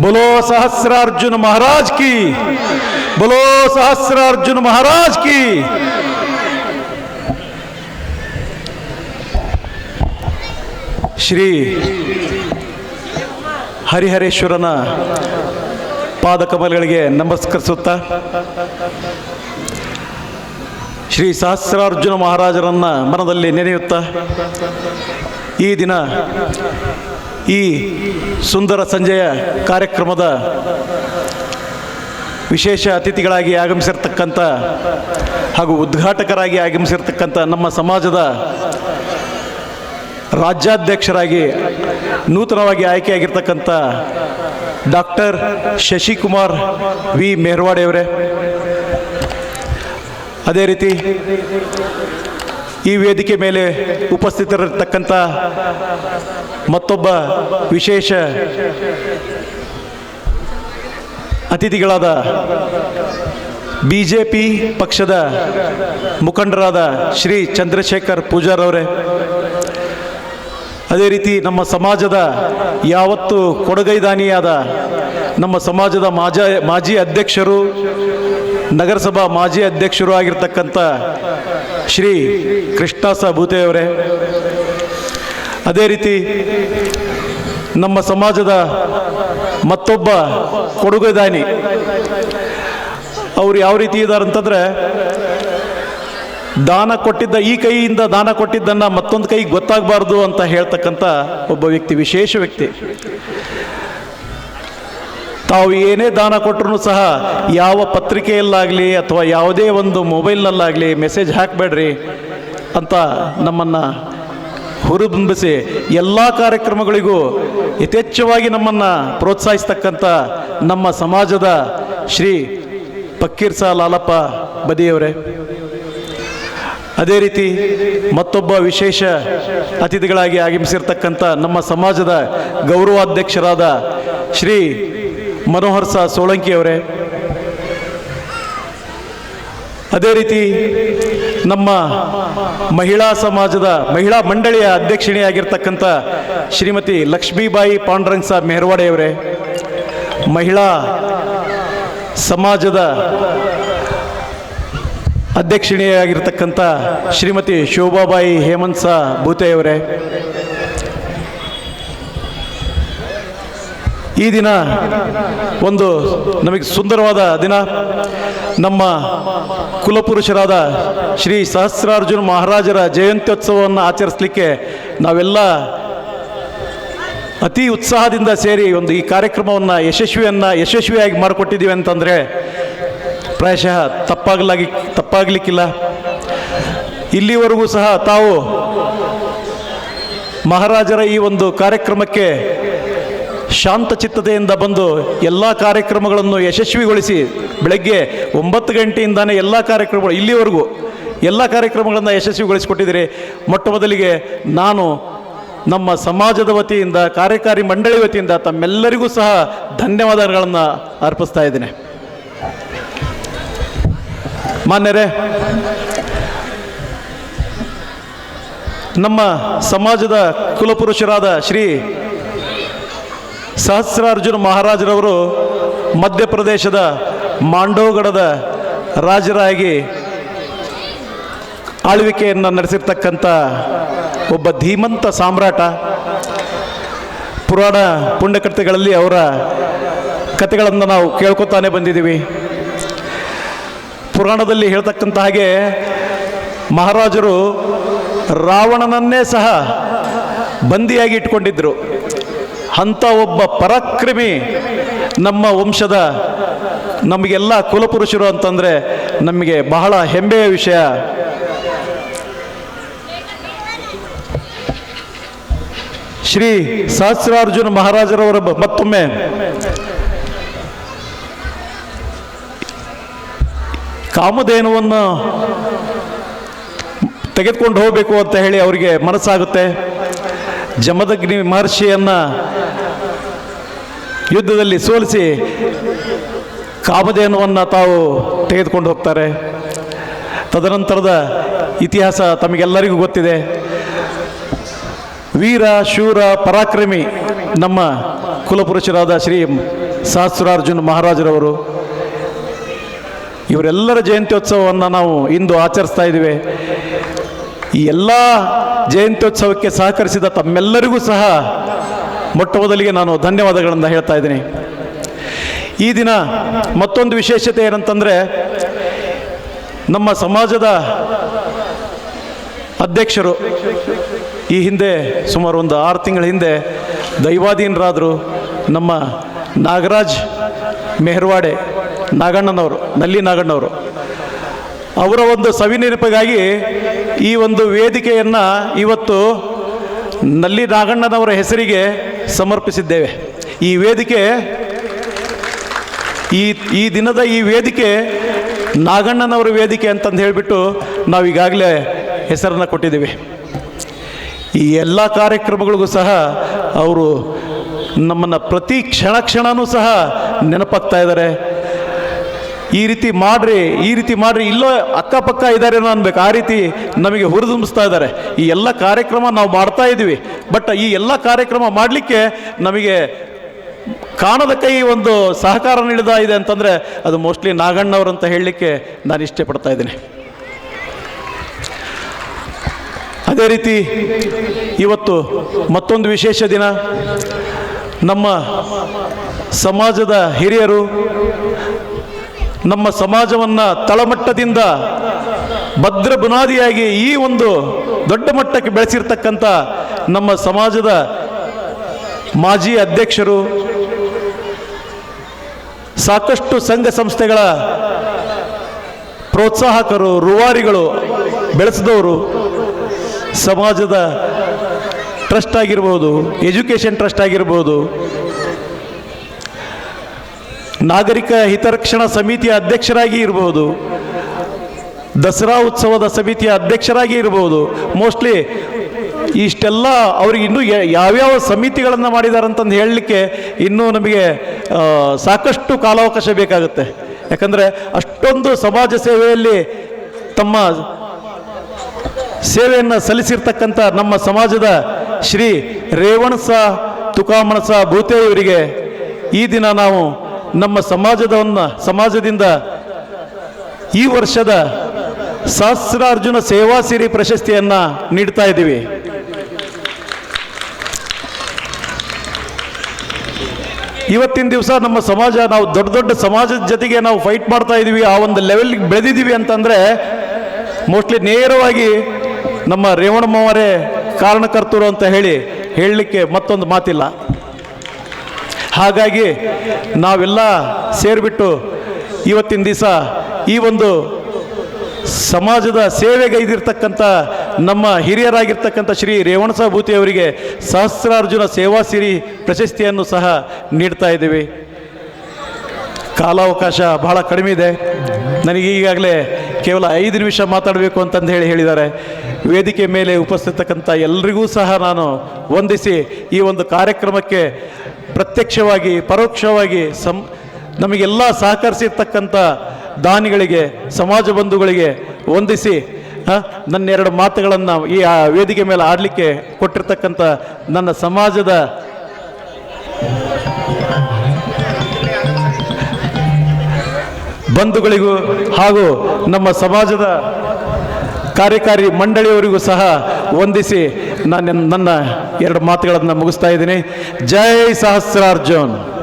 बोलो सहस्रार्जुन महाराज की बोलो सहस्रार्जुन महाराज की ಶ್ರೀ ಹರಿಹರೇಶ್ವರನ ಪಾದಕಮಲಗಳಿಗೆ ನಮಸ್ಕರಿಸುತ್ತಾ ಶ್ರೀ ಸಹಸ್ರಾರ್ಜುನ ಮಹಾರಾಜರನ್ನ ಮನದಲ್ಲಿ ನೆನೆಯುತ್ತಾ ಈ ದಿನ ಈ ಸುಂದರ ಸಂಜೆಯ ಕಾರ್ಯಕ್ರಮದ ವಿಶೇಷ ಅತಿಥಿಗಳಾಗಿ ಆಗಮಿಸಿರ್ತಕ್ಕಂಥ ಹಾಗೂ ಉದ್ಘಾಟಕರಾಗಿ ಆಗಮಿಸಿರ್ತಕ್ಕಂಥ ನಮ್ಮ ಸಮಾಜದ ರಾಜ್ಯಾಧ್ಯಕ್ಷರಾಗಿ ನೂತನವಾಗಿ ಆಯ್ಕೆಯಾಗಿರ್ತಕ್ಕಂಥ ಡಾಕ್ಟರ್ ಶಶಿಕುಮಾರ್ ವಿ. ಮೆಹರ್ವಾಡೆಯವರೇ. ಅದೇ ರೀತಿ ಈ ವೇದಿಕೆ ಮೇಲೆ ಉಪಸ್ಥಿತರಿರ್ತಕ್ಕಂಥ ಮತ್ತೊಬ್ಬ ವಿಶೇಷ ಅತಿಥಿಗಳಾದ ಬಿ ಜೆ ಪಿ ಪಕ್ಷದ ಮುಖಂಡರಾದ ಶ್ರೀ ಚಂದ್ರಶೇಖರ್ ಪೂಜಾರ್ ಅವರೇ, ಅದೇ ರೀತಿ ನಮ್ಮ ಸಮಾಜದ ಯಾವತ್ತು ಕೊಡಗೈದಾನಿಯಾದ ನಮ್ಮ ಸಮಾಜದ ಮಾಜ, ಮಾಜಿ ಅಧ್ಯಕ್ಷರು, ನಗರಸಭಾ ಮಾಜಿ ಅಧ್ಯಕ್ಷರು ಆಗಿರ್ತಕ್ಕಂಥ ಶ್ರೀ ಕೃಷ್ಣಾಸ ಭೂತೆಯವರೇ ಅದೇ ರೀತಿ ನಮ್ಮ ಸಮಾಜದ ಮತ್ತೊಬ್ಬ ಕೊಡುಗೈದಾನಿ ಅವರು ಯಾವ ರೀತಿ ಇದ್ದಾರೆ ಅಂತಂದ್ರೆ, ದಾನ ಕೊಟ್ಟಿದ್ದ, ಈ ಕೈಯಿಂದ ದಾನ ಕೊಟ್ಟಿದ್ದನ್ನು ಮತ್ತೊಂದು ಕೈಗೆ ಗೊತ್ತಾಗಬಾರ್ದು ಅಂತ ಹೇಳ್ತಕ್ಕಂಥ ಒಬ್ಬ ವ್ಯಕ್ತಿ, ವಿಶೇಷ ವ್ಯಕ್ತಿ. ತಾವು ಏನೇ ದಾನ ಕೊಟ್ಟರು ಸಹ ಯಾವ ಪತ್ರಿಕೆಯಲ್ಲಾಗಲಿ ಅಥವಾ ಯಾವುದೇ ಒಂದು ಮೊಬೈಲ್ನಲ್ಲಾಗಲಿ ಮೆಸೇಜ್ ಹಾಕಬೇಡ್ರಿ ಅಂತ ನಮ್ಮನ್ನು ಹುರಿದುಂಬಿಸಿ ಎಲ್ಲ ಕಾರ್ಯಕ್ರಮಗಳಿಗೂ ಯಥೇಚ್ಛವಾಗಿ ನಮ್ಮನ್ನು ಪ್ರೋತ್ಸಾಹಿಸ್ತಕ್ಕಂಥ ನಮ್ಮ ಸಮಾಜದ ಶ್ರೀ ಪಕ್ಕೀರ್ ಸಾ ಲಾಲಪ್ಪ ಬದಿಯವರೇ. ಅದೇ ರೀತಿ ಮತ್ತೊಬ್ಬ ವಿಶೇಷ ಅತಿಥಿಗಳಾಗಿ ಆಗಮಿಸಿರ್ತಕ್ಕಂಥ ನಮ್ಮ ಸಮಾಜದ ಗೌರವಾಧ್ಯಕ್ಷರಾದ ಶ್ರೀ ಮನೋಹರ್ ಸಾ ಸೋಳಂಕಿ ಅವರೇ. ಅದೇ ರೀತಿ ನಮ್ಮ ಮಹಿಳಾ ಸಮಾಜದ ಮಹಿಳಾ ಮಂಡಳಿಯ ಅಧ್ಯಕ್ಷಿಣಿಯಾಗಿರ್ತಕ್ಕಂಥ ಶ್ರೀಮತಿ ಲಕ್ಷ್ಮೀಬಾಯಿ ಪಾಂಡುರಂಗ್ ಸಾ ಮೆಹರ್ವಾಡೆಯವರೇ ಮಹಿಳಾ ಸಮಾಜದ ಅಧ್ಯಕ್ಷಿಣಿಯಾಗಿರ್ತಕ್ಕಂಥ ಶ್ರೀಮತಿ ಶೋಭಾಬಾಯಿ ಹೇಮಂತ್ ಸಾ ಭೂತೆಯವರೇ ಈ ದಿನ ಒಂದು ನಮಗೆ ಸುಂದರವಾದ ದಿನ. ನಮ್ಮ ಕುಲಪುರುಷರಾದ ಶ್ರೀ ಸಹಸ್ರಾರ್ಜುನ ಮಹಾರಾಜರ ಜಯಂತ್ಯೋತ್ಸವವನ್ನು ಆಚರಿಸಲಿಕ್ಕೆ ನಾವೆಲ್ಲ ಅತಿ ಉತ್ಸಾಹದಿಂದ ಸೇರಿ ಒಂದು ಈ ಕಾರ್ಯಕ್ರಮವನ್ನು ಯಶಸ್ವಿಯನ್ನು ಯಶಸ್ವಿಯಾಗಿ ಮಾಡಿಕೊಟ್ಟಿದ್ದೀವಿ ಅಂತಂದರೆ ಪ್ರಾಯಶಃ ತಪ್ಪಾಗಲಾಗಿ ತಪ್ಪಾಗಲಿಕ್ಕಿಲ್ಲ. ಇಲ್ಲಿವರೆಗೂ ಸಹ ತಾವು ಮಹಾರಾಜರ ಈ ಒಂದು ಕಾರ್ಯಕ್ರಮಕ್ಕೆ ಶಾಂತ ಚಿತ್ತತೆಯಿಂದ ಬಂದು ಎಲ್ಲ ಕಾರ್ಯಕ್ರಮಗಳನ್ನು ಯಶಸ್ವಿಗೊಳಿಸಿ ಬೆಳಗ್ಗೆ ಒಂಬತ್ತು ಗಂಟೆಯಿಂದಾನೇ ಎಲ್ಲ ಕಾರ್ಯಕ್ರಮಗಳು ಇಲ್ಲಿವರೆಗೂ ಎಲ್ಲ ಕಾರ್ಯಕ್ರಮಗಳನ್ನು ಯಶಸ್ವಿಗೊಳಿಸಿಕೊಟ್ಟಿದ್ದೀರಿ. ಮೊಟ್ಟ ಮೊದಲಿಗೆ ನಾನು ನಮ್ಮ ಸಮಾಜದ ವತಿಯಿಂದ, ಕಾರ್ಯಕಾರಿ ಮಂಡಳಿ ವತಿಯಿಂದ ತಮ್ಮೆಲ್ಲರಿಗೂ ಸಹ ಧನ್ಯವಾದಗಳನ್ನು ಅರ್ಪಿಸ್ತಾ ಇದ್ದೇನೆ. ಮಾನ್ಯರೇ, ನಮ್ಮ ಸಮಾಜದ ಕುಲಪುರುಷರಾದ ಶ್ರೀ ಸಹಸ್ರಾರ್ಜುನ ಮಹಾರಾಜರವರು ಮಧ್ಯಪ್ರದೇಶದ ಮಾಂಡೋಗಡದ ರಾಜರಾಗಿ ಆಳ್ವಿಕೆಯನ್ನು ನಡೆಸಿರ್ತಕ್ಕಂಥ ಒಬ್ಬ ಧೀಮಂತ ಸಾಮ್ರಾಟ. ಪುರಾಣ ಪುಣ್ಯಕೃತಿಗಳಲ್ಲಿ ಅವರ ಕಥೆಗಳನ್ನು ನಾವು ಕೇಳ್ಕೊತಾನೆ ಬಂದಿದ್ದೀವಿ. ಪುರಾಣದಲ್ಲಿ ಹೇಳ್ತಕ್ಕಂಥ ಹಾಗೆ ಮಹಾರಾಜರು ರಾವಣನನ್ನೇ ಸಹ ಬಂದಿಯಾಗಿ ಇಟ್ಕೊಂಡಿದ್ರು. ಅಂಥ ಒಬ್ಬ ಪರಾಕ್ರಮಿ ನಮ್ಮ ವಂಶದ ನಮಗೆಲ್ಲ ಕುಲಪುರುಷರು ಅಂತಂದರೆ ನಮಗೆ ಬಹಳ ಹೆಮ್ಮೆಯ ವಿಷಯ. ಶ್ರೀ ಸಹಸ್ರಾರ್ಜುನ ಮಹಾರಾಜರವರ ಮತ್ತೊಮ್ಮೆ. ಕಾಮಧೇನುವನ್ನು ತೆಗೆದುಕೊಂಡು ಹೋಗಬೇಕು ಅಂತ ಹೇಳಿ ಅವರಿಗೆ ಮನಸ್ಸಾಗುತ್ತೆ. ಜಮದಗ್ನಿ ಮಹರ್ಷಿಯನ್ನ ಯುದ್ಧದಲ್ಲಿ ಸೋಲಿಸಿ ಕಾಮಧೇನುವನ್ನು ತಾವು ತೆಗೆದುಕೊಂಡು ಹೋಗ್ತಾರೆ. ತದನಂತರದ ಇತಿಹಾಸ ತಮಗೆಲ್ಲರಿಗೂ ಗೊತ್ತಿದೆ. ವೀರ, ಶೂರ, ಪರಾಕ್ರಮಿ ನಮ್ಮ ಕುಲಪುರುಷರಾದ ಶ್ರೀ ಸಹಸ್ರಾರ್ಜುನ್ ಮಹಾರಾಜರವರು. ಇವರೆಲ್ಲರ ಜಯಂತ್ಯೋತ್ಸವವನ್ನು ನಾವು ಇಂದು ಆಚರಿಸ್ತಾ ಇದ್ದೀವಿ. ಈ ಎಲ್ಲ ಜಯಂತ್ಯೋತ್ಸವಕ್ಕೆ ಸಹಕರಿಸಿದ ತಮ್ಮೆಲ್ಲರಿಗೂ ಸಹ ಮೊಟ್ಟ ಮೊದಲಿಗೆ ನಾನು ಧನ್ಯವಾದಗಳನ್ನು ಹೇಳ್ತಾ ಇದ್ದೀನಿ. ಈ ದಿನ ಮತ್ತೊಂದು ವಿಶೇಷತೆ ಏನಂತಂದರೆ, ನಮ್ಮ ಸಮಾಜದ ಅಧ್ಯಕ್ಷರು ಈ ಹಿಂದೆ ಸುಮಾರು ಒಂದು ಆರು ತಿಂಗಳ ಹಿಂದೆ ದೈವಾಧೀನರಾದರು ನಮ್ಮ ನಾಗರಾಜ್ ಮೆಹರ್ವಾಡೆ ನಾಗಣ್ಣನವರು, ನಲ್ಲಿ ನಾಗಣ್ಣವರು ಅವರ ಒಂದು ಸವಿನೆನಪಿಗಾಗಿ ಈ ಒಂದು ವೇದಿಕೆಯನ್ನು ಇವತ್ತು ನಲ್ಲಿ ನಾಗಣ್ಣನವರ ಹೆಸರಿಗೆ ಸಮರ್ಪಿಸಿದ್ದೇವೆ. ಈ ವೇದಿಕೆ ಈ ಈ ದಿನದ ಈ ವೇದಿಕೆ ನಾಗಣ್ಣನವರ ವೇದಿಕೆ ಅಂತಂದು ಹೇಳಿಬಿಟ್ಟು ನಾವು ಈಗಾಗಲೇ ಹೆಸರನ್ನು ಕೊಟ್ಟಿದ್ದೀವಿ. ಈ ಎಲ್ಲ ಕಾರ್ಯಕ್ರಮಗಳಿಗೂ ಸಹ ಅವರು ನಮ್ಮನ್ನು ಪ್ರತಿ ಕ್ಷಣ ಕ್ಷಣವೂ ಸಹ ನೆನಪಾಗ್ತಾ ಇದ್ದಾರೆ. ಈ ರೀತಿ ಮಾಡ್ರಿ, ಈ ರೀತಿ ಮಾಡ್ರಿ, ಇಲ್ಲೋ ಅಕ್ಕಪಕ್ಕ ಇದ್ದಾರೇನೋ ಅನ್ಬೇಕು. ಆ ರೀತಿ ನಮಗೆ ಹುರಿದುಂಬಿಸ್ತಾ ಇದ್ದಾರೆ ಈ ಎಲ್ಲ ಕಾರ್ಯಕ್ರಮ ನಾವು ಮಾಡ್ತಾ ಇದ್ದೀವಿ. ಬಟ್ ಈ ಎಲ್ಲ ಕಾರ್ಯಕ್ರಮ ಮಾಡಲಿಕ್ಕೆ ನಮಗೆ ಕಾಣದ ಕೈ ಒಂದು ಸಹಕಾರ ನೀಡಿದ ಇದೆ ಅಂತಂದರೆ ಅದು ಮೋಸ್ಟ್ಲಿ ನಾಗಣ್ಣವ್ರು ಅಂತ ಹೇಳಲಿಕ್ಕೆ ನಾನು ಇಷ್ಟಪಡ್ತಾ ಇದ್ದೀನಿ. ಅದೇ ರೀತಿ ಇವತ್ತು ಮತ್ತೊಂದು ವಿಶೇಷ ದಿನ. ನಮ್ಮ ಸಮಾಜದ ಹಿರಿಯರು ನಮ್ಮ ಸಮಾಜವನ್ನು ತಳಮಟ್ಟದಿಂದ ಭದ್ರ ಬುನಾದಿಯಾಗಿ ಈ ಒಂದು ದೊಡ್ಡ ಮಟ್ಟಕ್ಕೆ ಬೆಳೆಸಿರ್ತಕ್ಕಂಥ ನಮ್ಮ ಸಮಾಜದ ಮಾಜಿ ಅಧ್ಯಕ್ಷರು, ಸಾಕಷ್ಟು ಸಂಘ ಸಂಸ್ಥೆಗಳ ಪ್ರೋತ್ಸಾಹಕರು, ರೂವಾರಿಗಳು, ಬೆಳೆಸಿದವರು ಸಮಾಜದ ಟ್ರಸ್ಟ್ ಆಗಿರ್ಬೋದು, ಎಜುಕೇಷನ್ ಟ್ರಸ್ಟ್ ಆಗಿರ್ಬೋದು ನಾಗರಿಕ ಹಿತರಕ್ಷಣಾ ಸಮಿತಿಯ ಅಧ್ಯಕ್ಷರಾಗಿ ಇರ್ಬೋದು. ದಸರಾ ಉತ್ಸವದ ಸಮಿತಿಯ ಅಧ್ಯಕ್ಷರಾಗಿ ಇರ್ಬೋದು. ಮೋಸ್ಟ್ಲಿ ಇಷ್ಟೆಲ್ಲ ಅವ್ರಿಗೆ ಇನ್ನೂ ಯಾವ್ಯಾವ ಸಮಿತಿಗಳನ್ನು ಮಾಡಿದ್ದಾರೆ ಅಂತಂದು ಹೇಳಲಿಕ್ಕೆ ಇನ್ನೂ ನಮಗೆ ಸಾಕಷ್ಟು ಕಾಲಾವಕಾಶ ಬೇಕಾಗುತ್ತೆ. ಯಾಕಂದರೆ ಅಷ್ಟೊಂದು ಸಮಾಜ ಸೇವೆಯಲ್ಲಿ ತಮ್ಮ ಸೇವೆಯನ್ನು ಸಲ್ಲಿಸಿರ್ತಕ್ಕಂಥ ನಮ್ಮ ಸಮಾಜದ ಶ್ರೀ ರೇವಣಸ ತುಕಾಮಣಸ ಭೂತೆ ಇವರಿಗೆ ಈ ದಿನ ನಾವು ನಮ್ಮ ಸಮಾಜದವನ್ನ, ಸಮಾಜದಿಂದ ಈ ವರ್ಷದ ಸಹಸ್ರಾರ್ಜುನ ಸೇವಾ ಸಿರಿ ಪ್ರಶಸ್ತಿಯನ್ನ ನೀಡ್ತಾ ಇದ್ದೀವಿ. ಇವತ್ತಿನ ದಿವಸ ನಮ್ಮ ಸಮಾಜ, ನಾವು ದೊಡ್ಡ ದೊಡ್ಡ ಸಮಾಜದ ಜೊತೆಗೆ ನಾವು ಫೈಟ್ ಮಾಡ್ತಾ ಇದ್ದೀವಿ. ಆ ಒಂದು ಲೆವೆಲ್ಗೆ ಬೆಳೆದಿದ್ದೀವಿ ಅಂತಂದರೆ ಮೋಸ್ಟ್ಲಿ ನೇರವಾಗಿ ನಮ್ಮ ರೇವಣಮ್ಮವರೇ ಕಾರಣಕರ್ತರು ಅಂತ ಹೇಳಿ ಹೇಳಲಿಕ್ಕೆ ಮತ್ತೊಂದು ಮಾತಿಲ್ಲ. ಹಾಗಾಗಿ ನಾವೆಲ್ಲ ಸೇರಿಬಿಟ್ಟು ಇವತ್ತಿನ ದಿವಸ ಈ ಒಂದು ಸಮಾಜದ ಸೇವೆಗೈದಿರ್ತಕ್ಕಂಥ ನಮ್ಮ ಹಿರಿಯರಾಗಿರ್ತಕ್ಕಂಥ ಶ್ರೀ ರೇವಣಸ ಭೂತಿ ಅವರಿಗೆ ಸಹಸ್ರಾರ್ಜುನ ಸೇವಾ ಸಿರಿ ಪ್ರಶಸ್ತಿಯನ್ನು ಸಹ ನೀಡ್ತಾ ಇದ್ದೀವಿ. ಕಾಲಾವಕಾಶ ಬಹಳ ಕಡಿಮೆ ಇದೆ. ನನಗೆ ಈಗಾಗಲೇ ಕೇವಲ ಐದು ನಿಮಿಷ ಮಾತಾಡಬೇಕು ಅಂತಂದು ಹೇಳಿ ಹೇಳಿದ್ದಾರೆ. ವೇದಿಕೆ ಮೇಲೆ ಉಪಸ್ಥಿತಕ್ಕಂಥ ಎಲ್ರಿಗೂ ಸಹ ನಾನು ವಂದಿಸಿ ಈ ಒಂದು ಕಾರ್ಯಕ್ರಮಕ್ಕೆ ಪ್ರತ್ಯಕ್ಷವಾಗಿ ಪರೋಕ್ಷವಾಗಿ ಸಂ ನಮಗೆಲ್ಲ ಸಹಕರಿಸಿರ್ತಕ್ಕಂಥ ದಾನಿಗಳಿಗೆ ಸಮಾಜ ಬಂಧುಗಳಿಗೆ ವಂದಿಸಿ ಆ, ನನ್ನ ಎರಡು ಮಾತುಗಳನ್ನು ಈ ವೇದಿಕೆ ಮೇಲೆ ಆಡಲಿಕ್ಕೆ ಕೊಟ್ಟಿರ್ತಕ್ಕಂಥ ನನ್ನ ಸಮಾಜದ ಬಂಧುಗಳಿಗೂ ಹಾಗೂ ನಮ್ಮ ಸಮಾಜದ ಕಾರ್ಯಕಾರಿ ಮಂಡಳಿಯವರಿಗೂ ಸಹ ವಂದಿಸಿ ನಾನು ನನ್ನ ಎರಡು ಮಾತುಗಳನ್ನು ಮುಗಿಸ್ತಾ ಇದ್ದೀನಿ. ಜೈ ಸಹಸ್ರಾರ್ಜುನ್.